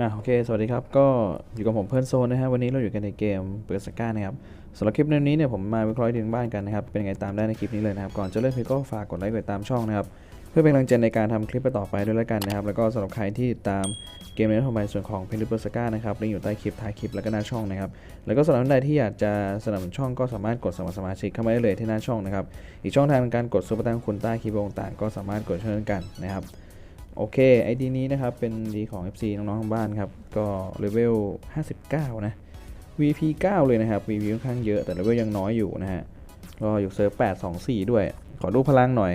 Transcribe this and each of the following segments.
อะโอเค สวัสดีครับ ก็อยู่กับผมเพื่อนโซนนะฮะ วันนี้เราอยู่กันในเกมเบอร์สก้านะครับสำหรับคลิปในนี้เนี่ยผมมาวิเคราะห์ถึงบ้านกันนะครับ เป็นไงตามได้ในคลิปนี้เลยนะครับ ก่อนจะเริ่มคลิปก็ฝากกดไลค์กดติดตามช่องนะครับ เพื่อเป็นกำลังใจในการทำคลิปต่อไปด้วยแล้วกันนะครับ แล้วก็สำหรับใครที่ติดตามเกมในทอมในส่วนของเพลิเบอร์สก้านะครับลิงก์อยู่ใต้คลิปท้ายคลิปแล้วก็หน้าช่องนะครับ แล้วก็สำหรับท่านใดที่อยากจะสนับสนุนช่องก็สามารถกดสมัครสมาชิกเข้ามาได้เลยที่หน้าช่องนะครับ อีกช่องทางในการกดซุปเปอร์ตังคุณใต้คลิปต่างๆก็สามารถกดเช่นกันนะครับ โอเคไอดีนี้นะครับ เป็นดีของ FC น้องๆทางบ้านครับ ก็เลเวล 59 นะ VP 9 เลยนะครับ VP ค่อนข้างเยอะแต่เลเวลยังน้อยอยู่นะฮะ ก็อยู่เซิร์ฟ824 ด้วย ขอดูพลังหน่อย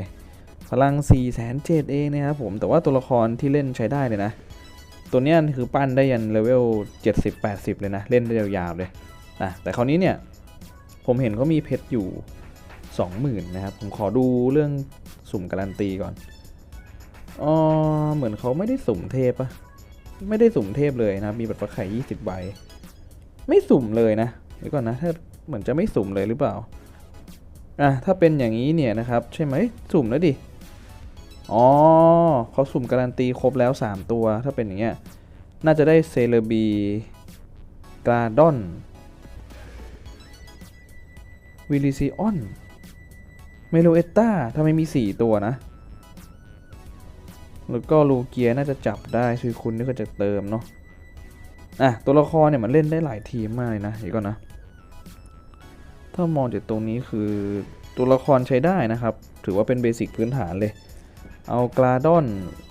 พลัง 4 7 0 0 0เองนะครับผม แต่ว่าตัวละครที่เล่นใช้ได้เลยนะ ตัวนี้คือปั้นได้ยันเลเวล 70-80 เลยนะ เล่นได้ยาวๆเลยอะแต่คราวนี้เนี่ย ผมเห็นเขามีเพชรอยู่ 20,000 นะครับ ผมขอดูเรื่องสุ่มการันตีก่อน อ๋อเหมือนเขาไม่ได้สุ่มเทพปะไม่ได้สุ่มเทพเลยนะ มีบัตรประไข่ยี่สิบใบ ไม่สุ่มเลยนะเดี๋ยวก่อนนะ ถ้าเหมือนจะไม่สุ่มเลยหรือเปล่า อะ ถ้าเป็นอย่างนี้เนี่ยนะครับ ใช่ไหมสุ่มแล้วดิ อ๋อเขาสุ่มการันตีครบแล้ว 3 ตัว ถ้าเป็นอย่างเงี้ย น่าจะได้เซเลบีกราดอนวิลิซิออน เมโลเอตตาทำไมมี 4 ตัวนะ แล้วก็ลูเกียน่าจะจับได้ชื่อคุณนี่ก็จะเติมเนาะอะตัวละครเนี่ยมันเล่นได้หลายทีมมากเลยนะเดี๋ยวก่อนนะ ถ้ามองจากตรงนี้คือตัวละครใช้ได้นะครับ ถือว่าเป็นเบสิกพื้นฐานเลย เอากราดอน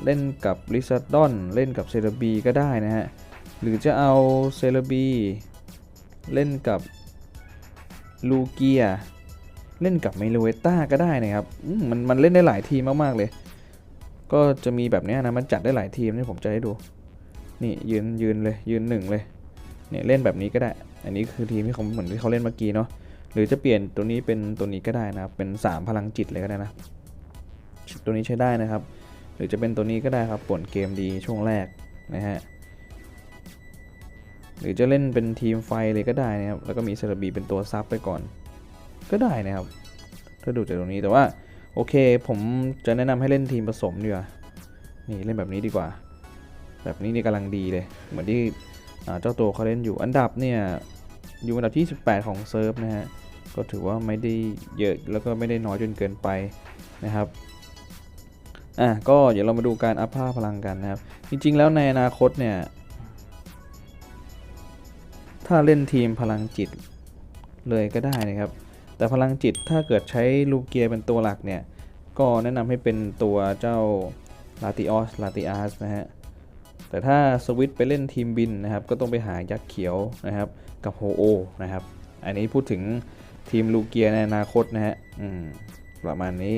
เล่นกับลิซาดดอนเล่นกับเซเลบีก็ได้นะฮะ หรือจะเอาเซเลบีเล่นกับลูเกียเล่นกับเมโลเวต้าก็ได้นะครับมมันมันเล่นได้หลายทีมมากๆเลย ก็จะมีแบบนี้นะมันจัดได้หลายทีมนี่ผมจะให้ดู นี่ยืนยืนเลยยืนหนึ่งเลยเนี่ยเล่นแบบนี้ก็ได้ อันนี้คือทีมที่เขาเหมือนที่เขาเล่นเมื่อกี้เนาะหรือจะเปลี่ยนตัวนี้เป็นตัวนี้ก็ได้นะครับเป็น 3 พลังจิตเลยก็ได้นะตัวนี้ใช้ได้นะครับ หรือจะเป็นตัวนี้ก็ได้ครับป่วนเกมดีช่วงแรกนะฮะหรือจะเล่นเป็นทีมไฟเลยก็ได้นะครับแล้วก็มีเซราบีเป็นตัวซับไปก่อน ก็ได้นะครับถ้าดูจากตรงนี้แต่ว่า โอเค ผมจะแนะนำให้เล่นทีมผสมดีกว่า นี่เล่นแบบนี้ดีกว่า แบบนี้นี่กำลังดีเลย เหมือนที่เจ้าตัวเขาเล่นอยู่ อันดับเนี่ย อยู่อันดับที่ 18 ของเซิร์ฟนะฮะ ก็ถือว่าไม่ได้เยอะแล้วก็ไม่ได้น้อยจนเกินไปนะครับ อะ ก็เดี๋ยวเรามาดูการอัพผ้าพลังกันนะครับ จริง ๆ แล้วในอนาคตเนี่ย ถ้าเล่นทีมพลังจิตเลยก็ได้นะครับ แต่พลังจิตถ้าเกิดใช้ลูเกียเป็นตัวหลักเนี่ย ก็แนะนำให้เป็นตัวเจ้าลาติออสลาติอาสนะฮะ แต่ถ้าสวิตไปเล่นทีมบินนะครับ ก็ต้องไปหายักษ์เขียวนะครับ กับโฮโอนะครับ อันนี้พูดถึงทีมลูเกียในอนาคตนะฮะประมาณนี้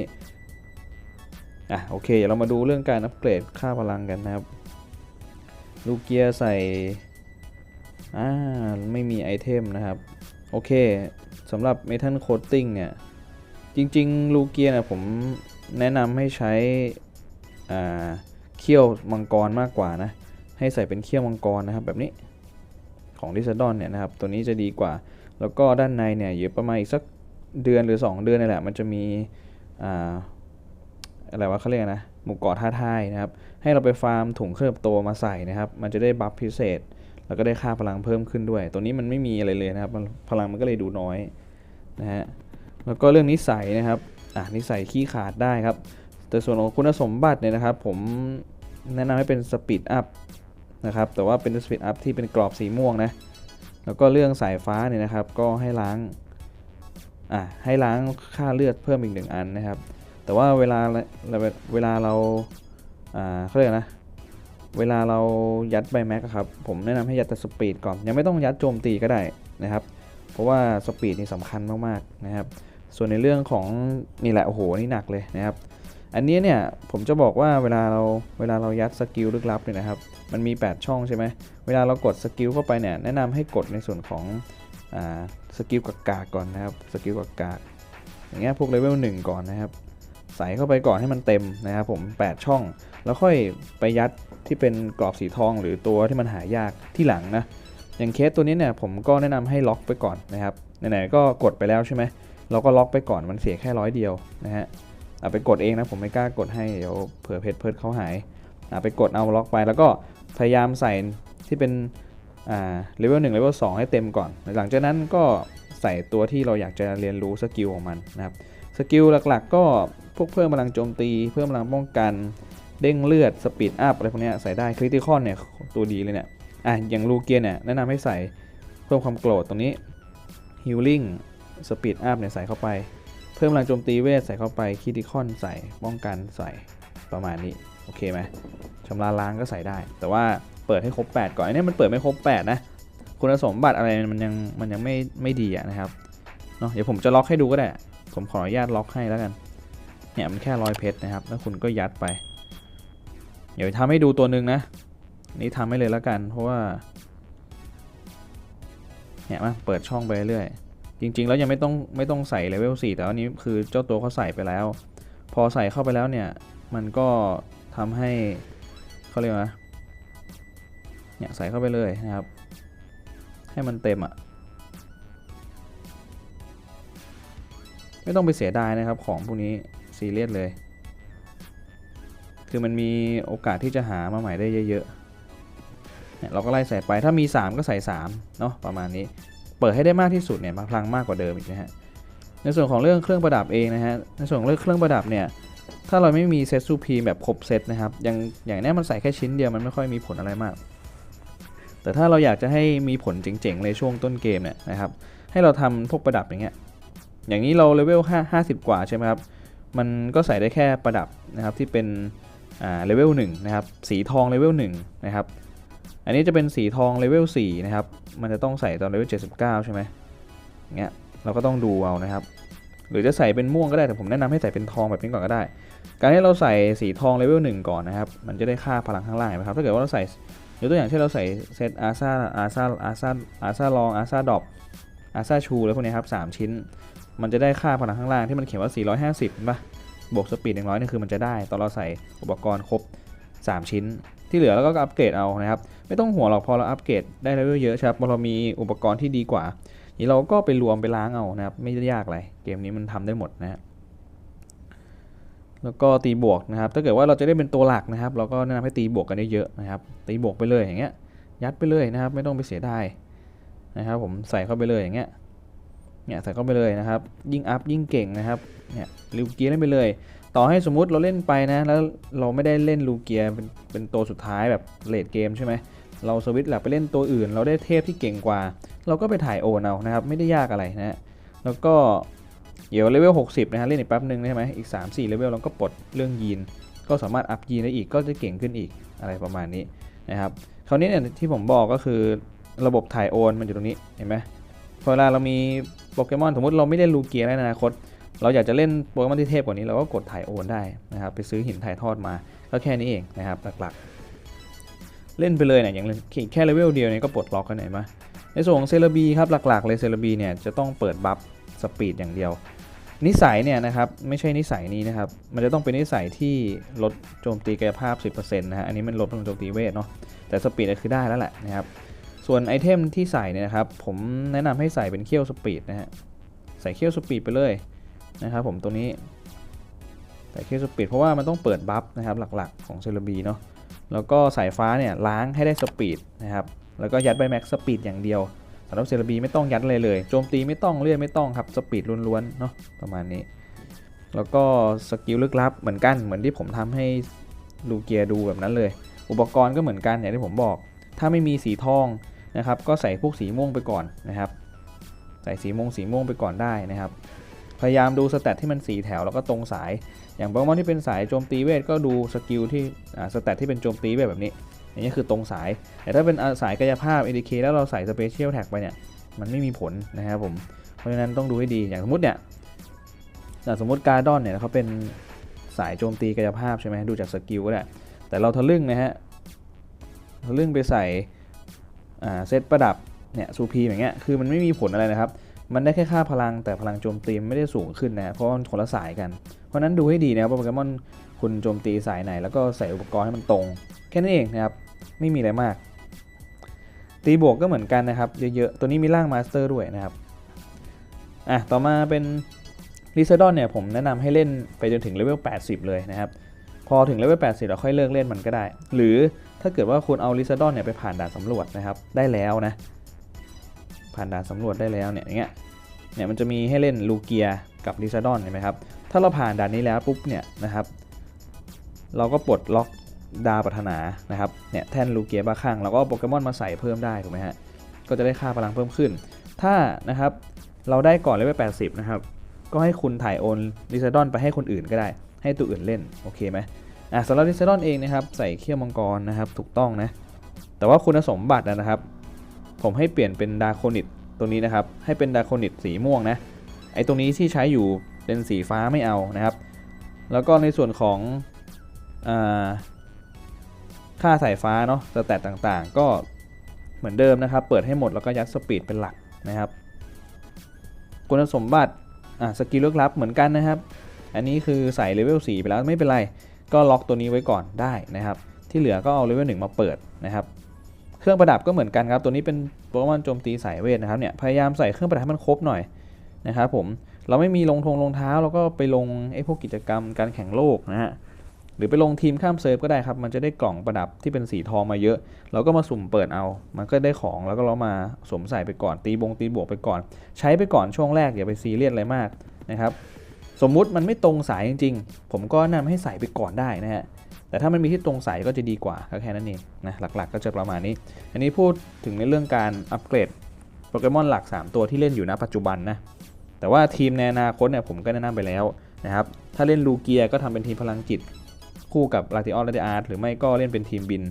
อะโอเค เดี๋ยวเรามาดูเรื่องการอัปเกรดค่าพลังกันนะครับ ลูเกียใส่อ่าไม่มีไอเทมนะครับ โอเค สำหรับเมทัลโคตติ้งเนี่ย จริงๆ ลูเกียนะผมแนะนำให้ใช้เขี้ยวมังกรมากกว่านะ ให้ใส่เป็นเขี้ยวมังกรนะครับแบบนี้ของดิซดอนเนี่ยนะครับ ตัวนี้จะดีกว่า แล้วก็ด้านในเนี่ยอยู่ประมาณอีกสักเดือนหรือ 2 เดือนนี่แหละ มันจะมีอ่าอะไรวะเขาเรียกนะ หมู่เกาะท่าทายนะครับ ให้เราไปฟาร์มถุงเคลือบตัวมาใส่นะครับ มันจะได้บัฟพิเศษ แล้วก็ได้ค่าพลังเพิ่มขึ้นด้วย ตัวนี้มันไม่มีอะไรเลยนะครับ พลังมันก็เลยดูน้อยนะฮะ แล้วก็เรื่องนิสัยนะครับ อะนิสัยขี้ขาดได้ครับ แต่ส่วนของคุณสมบัติเนี่ยนะครับ ผมแนะนำให้เป็นสปีดอัพนะครับ แต่ว่าเป็นสปีดอัพที่เป็นกรอบสีม่วงนะ แล้วก็เรื่องสายฟ้าเนี่ยนะครับ ก็ให้ล้าง อะให้ล้างค่าเลือดเพิ่มอีกหนึ่งอันนะครับ แต่ว่าเวลาเวลาเราอ่าเขาเรียกนะ เวลาเรายัดใบแม็กครับผมแนะนำให้ยัดแต่สปีดก่อน ยังไม่ต้องยัดโจมตีก็ได้นะครับ เพราะว่าสปีดนี่สำคัญมากๆนะครับ ส่วนในเรื่องของนี่แหละโอ้โหนี่หนักเลยนะครับอันนี้เนี่ยผมจะบอกว่าเวลาเราเวลาเรายัดสกิลลึกลับเนี่ยนะครับ มันมี 8 ช่องใช่ไหมเวลาเรากดสกิลเข้าไปเนี่ยแนะนำให้กดในส่วนของอสกิลกากาก่อนนะครับสกิลกากาอย่างเงี้ยพวกเลเวล1ก่อนนะครับ ใส่เข้าไปก่อนให้มันเต็มนะครับผม 8 ช่อง แล้วค่อยไปยัดที่เป็นกรอบสีทองหรือตัวที่มันหายากที่หลังนะ อย่างเคสตัวนี้เนี่ยผมก็แนะนำให้ล็อกไปก่อนนะครับไหนๆก็กดไปแล้วใช่ไหมเราก็ล็อกไปก่อนมันเสียแค่ร้อยเดียวนะฮะเอาไปกดเองนะผมไม่กล้ากดให้เดี๋ยวเผื่อเพจเพิร์ดเขาหายเอาไปกดเอาล็อกไปแล้วก็พยายามใส่ที่เป็นอ่าเลเวลหนึ่งเลเวลสองให้เต็มก่อน หลังจากนั้นก็ใส่ตัวที่เราอยากจะเรียนรู้สกิลของมันนะครับ สกิลหลักๆ ก็พวกเพิ่มพลังโจมตี เพิ่มพลังป้องกัน เด้งเลือดสปีดอัพอะไรพวกนี้ใส่ได้คริติคอนเนี่ยตัวดีเลยเนี่ยอะอย่างลูเกียเนี่ยแนะนำให้ใส่เพิ่มความโกรธตรงนี้ฮิลลิ่งสปีดอัพเนี่ยใส่เข้าไป เพิ่มพลังโจมตีเวทใส่เข้าไปคริติคอนใส่ป้องกันใส่ประมาณนี้โอเคไหมชำระล้างก็ใส่ได้ แต่ว่าเปิดให้ครบ 8 ก่อนอันนี้มันเปิดไม่ครบ 8 นะ คุณสมบัติอะไรมันยังมันยังไม่ไม่ดีอะนะครับเนาะเดี๋ยวผมจะล็อกให้ดูก็ได้ ผมขออนุญาตล็อกให้แล้วกัน เนี่ยมันแค่ร้อยเพชรนะครับ แล้วคุณก็ยัดไป เดี๋ยวทำให้ดูตัวหนึ่งนะ นี่ทำให้เลยแล้วกัน เพราะว่า เนี่ยมาเปิดช่องไปเรื่อย จริง ๆ แล้วยังไม่ต้องไม่ต้องใส่เลเวล4แต่ว่านี้คือเจ้าตัวเขาใส่ไปแล้ว พอใส่เข้าไปแล้วเนี่ย มันก็ทำให้เขาเรียกว่าเนี่ยใส่เข้าไปเลยนะครับ ให้มันเต็มอะ่ะ ไม่ต้องไปเสียดายนะครับของพวกนี้ซีเรียสเลย คือมันมีโอกาสที่จะหามาใหม่ได้เยอะๆเราก็ไล่ใส่ไปถ้ามี 3 ก็ใส่3เนาะประมาณนี้ เปิดให้ได้มากที่สุดเนี่ยมาพลังมากกว่าเดิมอีกนะฮะในส่วนของเรื่องเครื่องประดับเองนะฮะในส่วนเรื่องเครื่องประดับเนี่ยถ้าเราไม่มีเซตซูพีแบบครบเซตนะครับอย่างอย่างนี้มันใส่แค่ชิ้นเดียวมันไม่ค่อยมีผลอะไรมาก แต่ถ้าเราอยากจะให้มีผลเจ๋งๆเลยช่วงต้นเกมเนี่ยนะครับให้เราทำพวกประดับอย่างเงี้ย อย่างนี้เราเลเวล5 50 กว่าใช่ไหมครับ มันก็ใส่ได้แค่ประดับนะครับที่เป็นเลเวล1นะครับ สีทองเลเวล1นะครับ อันนี้จะเป็นสีทองเลเวล4นะครับ มันจะต้องใส่ตอนเลเวล79 ใช่ไหมเงี้ย เราก็ต้องดูเอานะครับ หรือจะใส่เป็นม่วงก็ได้ แต่ผมแนะนำให้ใส่เป็นทองแบบนี้ก่อนก็ได้ การที่เราใส่สีทองเลเวล1ก่อนนะครับ มันจะได้ค่าพลังข้างล่างนะครับ ถ้าเกิดว่าเราใส่ยกตัวอย่างเช่นเราใส่เซตอาซาอาซาอาซาอาซาลองอาซาดอปอาซาชูแล้วพวกนี้ครับ3ชิ้น มันจะได้ค่าพลังข้างล่างที่มันเขียนว่า 450เห็นปะบวกสปีด100นี่คือมันจะได้ตอนเราใส่อุปกรณ์ครบ 3 ชิ้น ที่เหลือเราก็อัปเกรดเอานะครับ ไม่ต้องห่วงหรอกพอเราอัปเกรดได้เลเวลเยอะใช่ครับพอเรามีอุปกรณ์ที่ดีกว่านี่เราก็ไปรวมไปล้างเอานะครับ ไม่ได้ยากอะไรเกมนี้มันทำได้หมดนะฮะแล้วก็ตีบวกนะครับ ถ้าเกิดว่าเราจะได้เป็นตัวหลักนะครับ เราก็แนะนำให้ตีบวกกันได้เยอะนะครับ ตีบวกไปเลยอย่างเงี้ย ยัดไปเลยนะครับ ไม่ต้องไปเสียดายนะครับ ผมใส่เข้าไปเลยอย่างเงี้ย เนี่ยใส่เข้าไปเลยนะครับ ยิ่งอัพยิ่งเก่งนะครับ เนี่ยลูเกียร์เล่นไปเลย ต่อให้สมมุติเราเล่นไปนะ แล้วเราไม่ได้เล่นลูเกียร์เป็นเป็นตัวสุดท้ายแบบเลดเกมใช่ไหม เราสวิตช์หลักไปเล่นตัวอื่น เราได้เทพที่เก่งกว่า เราก็ไปถ่ายโอนเอานะครับ ไม่ได้ยากอะไรนะฮะแล้วก็เดี๋ยวเลเวล 60 นะฮะ เล่นอีกแป๊บนึงใช่ไหมอีก 3-4 เลเวลเราก็ปลดเรื่องยีน ก็สามารถอัพยีนได้อีก ก็จะเก่งขึ้นอีก อะไรประมาณนี้นะครับ คราวนี้เนี่ยที่ผมบอกก็คือระบบถ่ายโอนมันอยู่ตรงนี้ เห็นไหมพอเวลาเรามี โปเกมอนสมมติเราไม่เล่นลูเกียในอนาคต เราอยากจะเล่นโปเกมอนที่เทพกว่านี้เราก็กดถ่ายโอนได้นะครับไปซื้อหินถ่ายทอดมาก็แค่นี้เองนะครับหลักๆ เล่นไปเลยเนี่ยอย่างแค่เลเวลเดียวเนี่ยก็ปลดล็อกกันเห็นไหมในส่วนของเซเลบีครับหลักๆเลยเซเลบีเนี่ยจะต้องเปิดบัฟสปีดอย่างเดียว นิสัยเนี่ยนะครับไม่ใช่นิสัยนี้นะครับมันจะต้องเป็นนิสัยที่ลดโจมตีกายภาพ 10%นะฮะอันนี้มันลดพลังโจมตีเวทเนาะแต่สปีดคือได้แล้วแหละนะครับ ส่วนไอเทมที่ใส่เนี่ยนะครับ ผมแนะนำให้ใส่เป็นเขี้ยวสปีดนะฮะ ใส่เขี้ยวสปีดไปเลยนะครับผมตัวนี้ ใส่เขี้ยวสปีดเพราะว่ามันต้องเปิดบัฟนะครับหลักๆของเซเลบีเนาะ แล้วก็สายฟ้าเนี่ยล้างให้ได้สปีดนะครับ แล้วก็ยัดใบแม็กสปีดอย่างเดียวสำหรับเซเลบีไม่ต้องยัดเลยเลย โจมตีไม่ต้องเลื่อนไม่ต้องครับสปีดล้วนๆเนาะประมาณนี้ แล้วก็สกิลลึกลับเหมือนกันเหมือนที่ผมทำให้ลูเกียดูแบบนั้นเลย อุปกรณ์ก็เหมือนกันอย่างที่ผมบอก ถ้าไม่มีสีทอง นะครับก็ใส่พวกสีม่วงไปก่อนนะครับ ใส่สีม่วงสีม่วงไปก่อนได้นะครับ พยายามดูสแตทที่มันสีแถวแล้วก็ตรงสาย อย่างโปเกมอนที่เป็นสายโจมตีเวทก็ดูสกิลที่สแตทที่เป็นโจมตีเวทแบบนี้อย่างนี้คือตรงสาย แต่ถ้าเป็นสายกายภาพเอ ADK แล้วเราใส่สเปเชียลแท็กไปเนี่ยมันไม่มีผลนะครับผม เพราะฉะนั้นต้องดูให้ดีอย่างสมมติเนี่ยสมมติการ์ดอนเนี่ยเขาเป็นสายโจมตีกายภาพใช่ไหมดูจากสกิลก็ได้แต่เราทะลึ่งนะฮะทะลึ่งไปใส่ เซตประดับเนี่ยซูพีอย่างเงี้ยคือมันไม่มีผลอะไรนะครับ มันได้แค่ค่าพลังแต่พลังโจมตีไม่ได้สูงขึ้นนะเพราะมันคนละสายกัน เพราะนั้นดูให้ดีนะครับว่าโปเกมอนคุณโจมตีสายไหน แล้วก็ใส่อุปกรณ์ให้มันตรง แค่นั้นเองนะครับไม่มีอะไรมาก ตีบวกก็เหมือนกันนะครับเยอะๆตัวนี้มีร่างมาสเตอร์ด้วยนะครับอะต่อมาเป็นลิซาดอนเนี่ยผมแนะนำให้เล่นไปจนถึงเลเวล80 เลยนะครับ พอถึงเลเวล80เราค่อยเลิกเล่นมันก็ได้ หรือ ถ้าเกิดว่าคุณเอาลิซาดอนเนี่ยไปผ่านด่านสำรวจนะครับ ได้แล้วนะ ผ่านด่านสำรวจได้แล้วเนี่ยอย่างเงี้ย เนี่ยมันจะมีให้เล่นลูเกียกับลิซาดอนเห็นไหมครับ ถ้าเราผ่านด่านนี้แล้วปุ๊บเนี่ยนะครับ เราก็ปลดล็อกดาปรถนานะครับ เนี่ยแท่นลูเกียบ้าข้างเราก็โปเกมอนมาใส่เพิ่มได้ถูกไหมฮะ ก็จะได้ค่าพลังเพิ่มขึ้น ถ้านะครับเราได้ก่อนเลเวล80 นะครับ ก็ให้คุณถ่ายโอนลิซาดอนไปให้คนอื่นก็ได้ ให้ตัวอื่นเล่น โอเคไหม อะสำหรับลิเซาดอนเองนะครับใส่เขี้ยวมังกรนะครับถูกต้องนะแต่ว่าคุณสมบัติอะนะครับ ผมให้เปลี่ยนเป็นดาโคนิตตัวนี้นะครับให้เป็นดาโคนิตสีม่วงนะไอ้ตรงนี้ที่ใช้อยู่เป็นสีฟ้าไม่เอานะครับ แล้วก็ในส่วนของอาค่าสายฟ้าเนาะสแตตต่างๆ ก็เหมือนเดิมนะครับ เปิดให้หมดแล้วก็ยัดสปีดเป็นหลักนะครับ คุณสมบัติอ่าสกิลเลือกลับเหมือนกันนะครับ อันนี้คือใส่เลเวล4ไปแล้วไม่เป็นไร ก็ล็อกตัวนี้ไว้ก่อนได้นะครับ ที่เหลือก็เอาเลเวล1มาเปิดนะครับ เครื่องประดับก็เหมือนกันครับ ตัวนี้เป็นโปเกมอนโจมตีสายเวทนะครับเนี่ยพยายามใส่เครื่องประดับให้มันครบหน่อยนะครับผมเราไม่มีลงทงรองเท้าเราก็ไปลงไอ้พวกกิจกรรมการแข่งโลกนะฮะหรือไปลงทีมข้ามเซิร์ฟก็ได้ครับ มันจะได้กล่องประดับที่เป็นสีทองมาเยอะ เราก็มาสุ่มเปิดเอา มันก็ได้ของแล้วก็เรามาสวมใส่ไปก่อนตีบงตีบวกไปก่อน ใช้ไปก่อนช่วงแรกอย่าไปซีเรียสอะไรมากนะครับ สมมุติมันไม่ตรงสายจริงๆ ผมก็แนะนำให้ใส่ไปก่อนได้นะฮะ แต่ถ้ามันมีที่ตรงสายก็จะดีกว่าก็แค่นั้นเองนะหลักๆ ก็จะประมาณนี้ อันนี้พูดถึงในเรื่องการอัปเกรดโปเกมอนหลัก 3 ตัวที่เล่นอยู่ณปัจจุบันนะ แต่ว่าทีมในอนาคตเนี่ยผมก็แนะนำไปแล้วนะครับ ถ้าเล่นลูเกียก็ทำเป็นทีมพลังจิต คู่กับลาติออนลาติอาร์ตหรือไม่ก็เล่นเป็นทีมบิน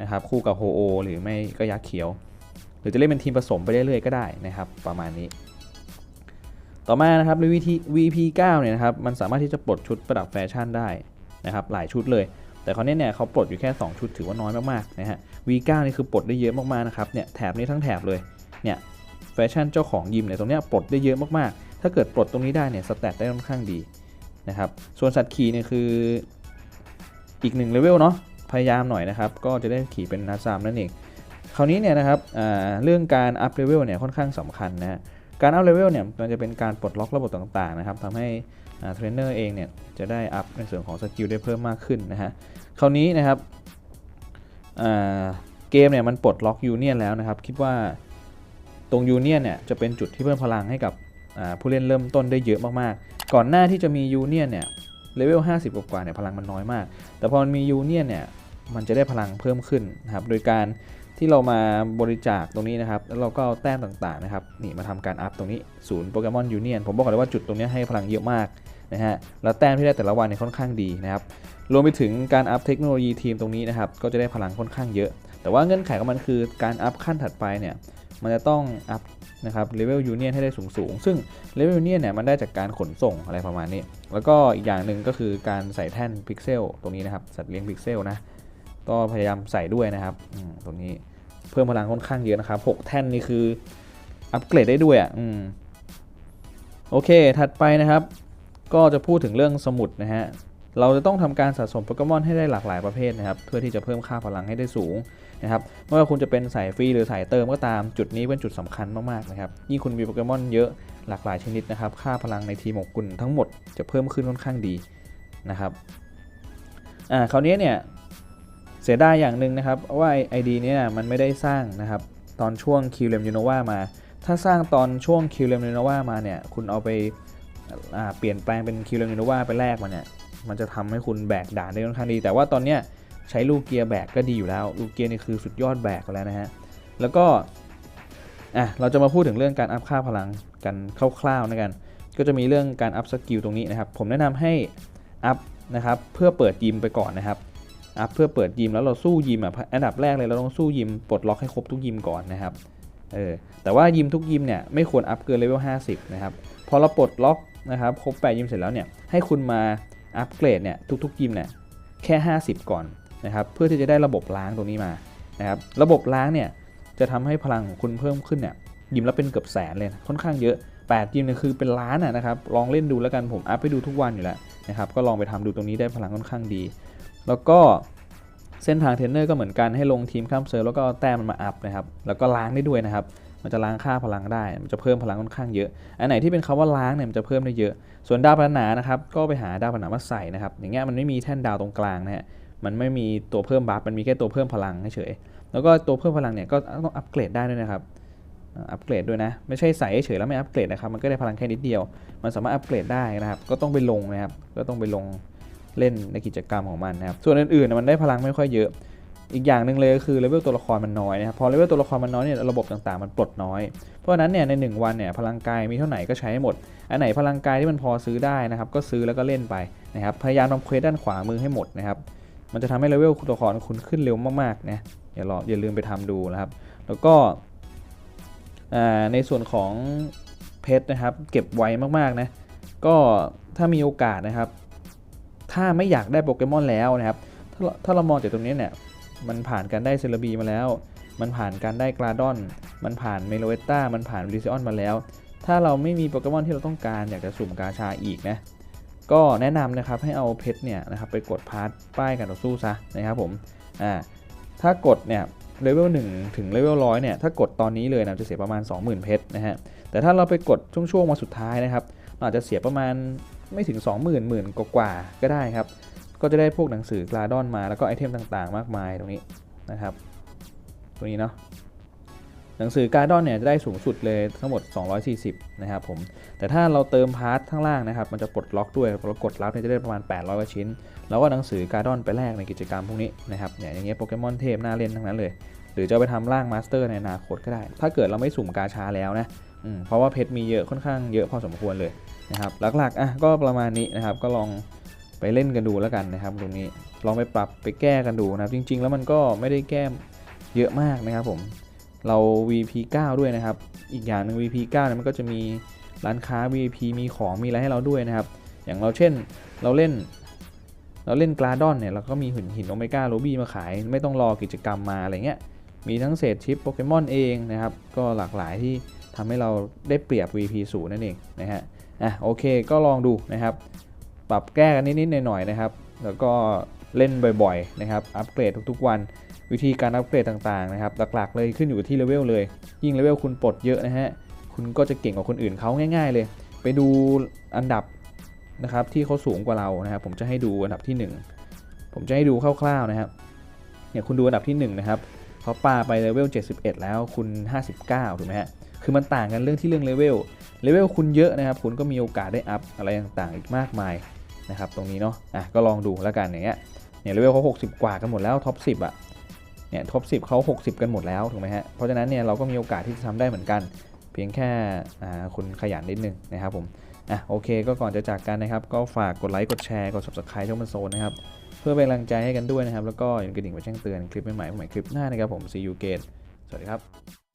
นะครับคู่กับโฮโอหรือไม่ก็ยักษ์เขียว หรือจะเล่นเป็นทีมผสมไปเรื่อยๆก็ได้นะครับ ประมาณนี้ ต่อมานะครับ VP VP9 เนี่ยนะครับมันสามารถที่จะปลดชุดประดับแฟชั่นได้นะครับหลายชุดเลย แต่คราวนี้เนี่ยเขาปลดอยู่แค่ 2 ชุดถือว่าน้อยมากๆนะฮะ V9 นี่คือปลดได้เยอะมากๆนะครับเนี่ยแถบนี้ทั้งแถบเลยเนี่ยแฟชั่นเจ้าของยิมเนี่ยตรงเนี้ยปลดได้เยอะมากๆ ถ้าเกิดปลดตรงนี้ได้เนี่ยสแตทได้ค่อนข้างดีนะครับส่วนสัตว์ขี่เนี่ยคืออีกหนึ่งเลเวลเนาะพยายามหน่อยนะครับก็จะได้ขี่เป็นนาซามนั่นเองคราวนี้เนี่ยนะครับเรื่องการอัพเลเวลเนี่ยค่อนข้างสำคัญนะฮะ การอัพเลเวลเนี่ยมันจะเป็นการปลดล็อกระบบต่างๆนะครับทำให้เทรนเนอร์เองเนี่ยจะได้อัพในส่วนของสกิลได้เพิ่มมากขึ้นนะฮะคราวนี้นะครับเกมเนี่ยมันปลดล็อกยูเนียนแล้วนะครับ คิดว่าตรงยูเนียนเนี่ยจะเป็นจุดที่เพิ่มพลังให้กับผู้เล่นเริ่มต้นได้เยอะมากๆ ก่อนหน้าที่จะมียูเนียนเนี่ยเลเวล 50 กว่าเนี่ยพลังมันน้อยมาก แต่พอมันมียูเนียนเนี่ยมันจะได้พลังเพิ่มขึ้นนะครับโดยการ ที่เรามาบริจาคตรงนี้นะครับ แล้วเราก็เอาแต้มต่างๆนะครับนี่มาทำการอัพตรงนี้ศูนย์โปเกมอนยูเนียนผมบอกเลยว่าจุดตรงนี้ให้พลังเยอะมากนะฮะแล้วแต้มที่ได้แต่ละวันเนี่ยค่อนข้างดีนะครับรวมไปถึงการอัพเทคโนโลยีทีมตรงนี้นะครับก็จะได้พลังค่อนข้างเยอะ แต่ว่าเงื่อนไขของมันคือการอัพขั้นถัดไปเนี่ยมันจะต้องอัพนะครับเลเวลยูเนียนให้ได้สูงๆซึ่งเลเวลยูเนียนเนี่ยมันได้จากการขนส่งอะไรประมาณนี้ แล้วก็อีกอย่างหนึ่งก็คือการใส่แท่นพิกเซลตรงนี้นะครับสัตว์เลี้ยงพิกเซลนะ ก็พยายามใส่ด้วยนะครับตรงนี้เพิ่มพลังค่อนข้างเยอะนะครับ6แท่นนี่คืออัปเกรดได้ด้วยอะอืมโอเคถัดไปนะครับ ก็จะพูดถึงเรื่องสมุดนะฮะเราจะต้องทำการสะสมโปเกมอนให้ได้หลากหลายประเภทนะครับ เพื่อที่จะเพิ่มค่าพลังให้ได้สูงนะครับไม่ว่าคุณจะเป็นสายฟรีหรือสายเติมก็ตามจุดนี้เป็นจุดสำคัญมากๆนะครับยิ่งคุณมีโปเกมอนเยอะหลากหลายชนิดนะครับ ค่าพลังในทีมของคุณทั้งหมดจะเพิ่มขึ้นค่อนข้างดีนะครับอ่าคราวนี้เนี่ย สียดายอย่างหนึ่งนะครับว่าไอดีนี้มันไม่ได้สร้างนะครับตอนช่วงคิวเลมยูโนวามา ถ้าสร้างตอนช่วงคิวเลมยูโนวามาเนี่ยคุณเอาไปเปลี่ยนแปลงเป็นคิวเลมยูโนวาไปแลกมาเนี่ยมันจะทำให้คุณแบกด่านได้ค่อนข้างดี แต่ว่าตอนเนี้ยใช้ลูกเกียร์แบกก็ดีอยู่แล้ว ลูกเกียร์นี่คือสุดยอดแบกแล้วนะฮะแล้วก็อะเราจะมาพูดถึงเรื่องการอัพค่าพลังกันคร่าวๆนะกันก็จะมีเรื่องการอัพสกิลตรงนี้นะครับผมแนะนำให้อัพนะครับเพื่อเปิดยิมไปก่อนนะครับ อัพเพื่อเปิดยิมแล้วเราสู้ยิมอะอันดับแรกเลยเราต้องสู้ยิมปลดล็อกให้ครบทุกยิมก่อนนะครับเออแต่ว่ายิมทุกยิมเนี่ยไม่ควรอัพเกินเลเวล50 นะครับ พอเราปลดล็อกนะครับครบ8ยิมเสร็จแล้วเนี่ยให้คุณมาอัปเกรดเนี่ยทุกๆยิมเนี่ยแค่ 50 ก่อนนะครับเพื่อที่จะได้ระบบล้างตรงนี้มานะครับระบบล้างเนี่ยจะทำให้พลังของคุณเพิ่มขึ้นเนี่ยยิมแล้วเป็นเกือบแสนเลยค่อนข้างเยอะ8ยิมเนี่ยคือเป็นล้านนะครับลองเล่นดูแล้วกันผมอัพไปดูทุกวันอยู่แล้วนะครับก็ลองไปทำดูตรงนี้ได้พลังค่อนข้างดี แล้วก็เส้นทางเทรนเนอร์ก็เหมือนกันให้ลงทีมข้ามเซิร์ฟแล้วก็แต้มมันมาอัพนะครับ แล้วก็ล้างได้ด้วยนะครับ มันจะล้างค่าพลังได้ มันจะเพิ่มพลังค่อนข้างเยอะ อันไหนที่เป็นคำว่าล้างเนี่ยมันจะเพิ่มได้เยอะ ส่วนดาวปริศนานะครับก็ไปหาดาวปริศนามาใส่นะครับ อย่างเงี้ยมันไม่มีแท่นดาวตรงกลางนะฮะ มันไม่มีตัวเพิ่มบัฟ มันมีแค่ตัวเพิ่มพลังเฉย แล้วก็ตัวเพิ่มพลังเนี่ยก็ต้องอัปเกรดได้ด้วยนะครับ อัปเกรดด้วยนะ ไม่ใช่ใส่เฉยแล้วไม่อัปเกรดนะครับ มันก็ได้พลังแค่นิดเดียว มันสามารถอัปเกรดได้นะครับ ก็ต้องไปลงนะครับ ก็ต้องไปลง เล่นในกิจกรรมของมันนะครับ ส่วนอื่นๆมันได้พลังไม่ค่อยเยอะ อีกอย่างหนึ่งเลยก็คือเลเวลตัวละครมันน้อยนะครับ พอเลเวลตัวละครมันน้อยเนี่ยระบบต่างๆมันปลดน้อย เพราะฉะนั้นเนี่ยใน 1 วันเนี่ยพลังกายมีเท่าไหร่ก็ใช้ให้หมด อันไหนพลังกายที่มันพอซื้อได้นะครับก็ซื้อแล้วก็เล่นไปนะครับ พยายามทำเควสด้านขวามือให้หมดนะครับ มันจะทำให้เลเวลตัวละครคุณขึ้นเร็วมากๆนะ อย่ารออย่าลืมไปทำดูนะครับ แล้วก็ในส่วนของเพชรนะครับเก็บไวมากๆนะ ก็ถ้ามีโอกาสนะครับ ถ้าไม่อยากได้โปเกมอนแล้วนะครับถ้าเราถ้าเรามองจากตรงนี้เนี่ยมันผ่านการได้เซลบีมาแล้ว มันผ่านการได้กราดอน มันผ่านเมโลเวตตามันผ่านริซิออนมาแล้ว ถ้าเราไม่มีโปเกมอนที่เราต้องการอยากจะสุ่มกาชาอีกนะก็แนะนำนะครับให้เอาเพชรเนี่ยนะครับไปกดพาร์ทป้ายการต่อสู้ซะนะครับผมอ่าถ้ากดเนี่ยเลเวล1ถึงเลเวลร้อยเนี่ยถ้ากดตอนนี้เลยนะจะเสียประมาณ 20,000 เพชรนะฮะแต่ถ้าเราไปกดช่วงๆมาสุดท้ายนะครับเราอาจจะเสียประมาณ ไม่ถึง 20,000หมื่นกว่าก็ได้ครับ ก็จะได้พวกหนังสือกลาดอนมาแล้วก็ไอเทมต่างๆ มากมายตรงนี้นะครับ ตรงนี้เนาะหนังสือการ์ดอนเนี่ยจะได้สูงสุดเลยทั้งหมด 240 นะครับผม แต่ถ้าเราเติมพาร์ทข้างล่างนะครับ มันจะปลดล็อกด้วยเรากดรับเนี่ยจะได้ประมาณ 800กว่าชิ้น แล้วก็หนังสือการ์ดอนไปแลกในกิจกรรมพวกนี้นะครับ เนี่ยอย่างเงี้ยโปเกมอนเทพน่าเล่นทั้งนั้นเลย หรือจะไปทำร่างมาสเตอร์ในอนาคตก็ได้ ถ้าเกิดเราไม่สุ่มกาชาแล้วนะอืมเพราะว่าเพชรมีเยอะค่อนข้างเยอะพอสมควรเลย นะครับหลักๆอะก็ประมาณนี้นะครับก็ลองไปเล่นกันดูแล้วกันนะครับตรงนี้ลองไปปรับไปแก้กันดูนะครับ จริง ๆ แล้วมันก็ไม่ได้แก้เยอะมากนะครับผมเรา VP 9 ด้วยนะครับ อีกอย่างหนึ่ง VP 9เนี่ยมันก็จะมีร้านค้า VP มีของมีอะไรให้เราด้วยนะครับ อย่างเราเช่นเราเล่นเราเล่นกราดอนเนี่ยเราก็มีหินหินโอเมก้าโรบี้มาขาย ไม่ต้องรอกิจกรรมมาอะไรเงี้ยมีทั้งเศษชิปโปเกมอนเองนะครับ ก็หลากหลายที่ทำให้เราได้เปรียบ VP 0นั่นเองนะฮะ อะโอเคก็ลองดูนะครับ ปรับแก้กันนิดๆหน่อยๆนะครับ แล้วก็เล่นบ่อยๆนะครับ อัปเกรดทุกๆวัน วิธีการอัปเกรดต่างๆนะครับ หลักๆเลยขึ้นอยู่ที่เลเวลเลย ยิ่งเลเวลคุณปลดเยอะนะฮะ คุณก็จะเก่งกว่าคนอื่นเขาง่าย ๆ เลย ไปดูอันดับนะครับที่เขาสูงกว่าเรานะครับ ผมจะให้ดูอันดับที่ 1 ผมจะให้ดูคร่าวๆนะครับเนี่ยคุณดูอันดับที่ 1 นะครับเขาปาไปเลเวล 71 แล้วคุณ 59 ถูกไหมฮะ คือมันต่างกันเรื่องที่เรื่องเลเวล เลเวลคุณเยอะนะครับ คุณก็มีโอกาสได้อัพอะไรต่างๆ อีกมากมายนะครับ ตรงนี้เนาะ อะ ก็ลองดูแล้วกันอย่างเงี้ย เนี่ยเลเวลเขา60 กว่ากันหมดแล้วท็อป10อะ เนี่ยท็อป10เขา60 กันหมดแล้วถูกไหมฮะ เพราะฉะนั้นเนี่ยเราก็มีโอกาสที่จะทำได้เหมือนกัน เพียงแค่ อ่า คุณขยันนิดนึงนะครับผม อะ โอเค ก็ก่อนจะจากกันนะครับ ก็ฝากกดไลค์ กดแชร์ กด subscribe ช่องมันโซนนะครับ เพื่อเป็นกำลังใจให้กันด้วยนะครับ แล้วก็อย่าลืมกระดิ่งไว้แจ้งเตือนคลิปใหม่ๆใหม่คลิปหน้านะครับผม see you again สวัสดีครับ